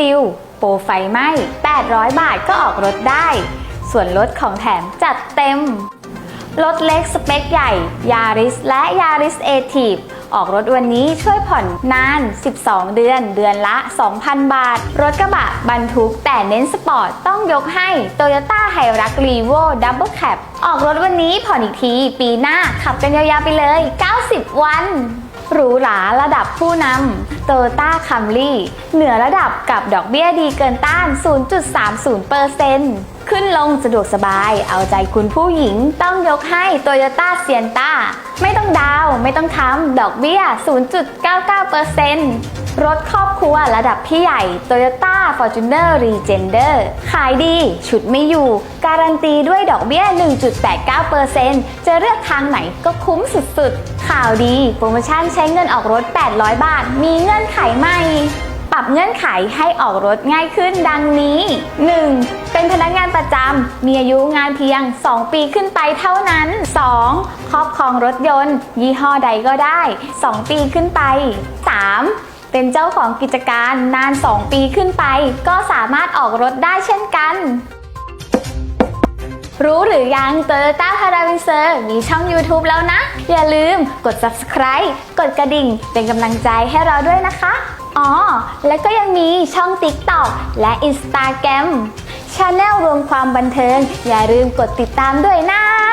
ดิลโปรไฟไหม้ 800 บาทก็ออกรถได้ ส่วนลดของแถมจัดเต็ม รถเล็กสเปคใหญ่ Yaris และ Yaris a t i v ออกรถวันนี้ช่วยผ่อนนาน 12 เดือน เดือนละ 2,000 บาท รถกระบะบรรทุกแต่เน้นสปอร์ตต้องยกให้ Toyota h i r u x r e v o Double Cab ออกรถวันนี้ผ่อนอีกที ปีหน้าขับกันยาวๆไปเลย 90 วัน หรูหราระดับผู้นำ Toyota Camry เหนือระดับกับดอกเบี้ยดีเกินต้าน 0.30%ขึ้นลงสะดวกสบาย เอาใจคุณผู้หญิงต้องยกให้ Toyota Sienna ไม่ต้องดาวไม่ต้องทำดอกเบี้ย 0.99%รถครอบครัวระดับพี่ใหญ่ Toyota Fortuner Legender ขายดี ชุดไม่อยู่ การันตีด้วยดอกเบี้ย 1.89%จะเลือกทางไหนก็คุ้มสุดๆ ข่าวดีโปรโมชั่นใช้เงินออกรถ 800 บาท มีเงื่อนไขใหม่ ปรับเงื่อนไขให้ออกรถง่ายขึ้นดังนี้ 1. เป็นพนักงานประจำ มีอายุงานเพียง 2 ปีขึ้นไปเท่านั้น 2. ครอบครองรถยนต์ ยี่ห้อใดก็ได้ 2 ปีขึ้นไป 3. เป็นเจ้าของกิจการนาน 2 ปีขึ้นไป ก็สามารถออกรถได้เช่นกัน รู้หรือยัง Toyota p a r a v i n s e r มีช่อง YouTube แล้วนะ อย่าลืมกด subscribe กดกระดิ่ง เป็นกำลังใจให้เราด้วยนะคะ อ๋อ และก็ยังมีช่อง TikTok และ Instagram Channel รวมความบันเทิง อย่าลืมกดติดตามด้วยนะ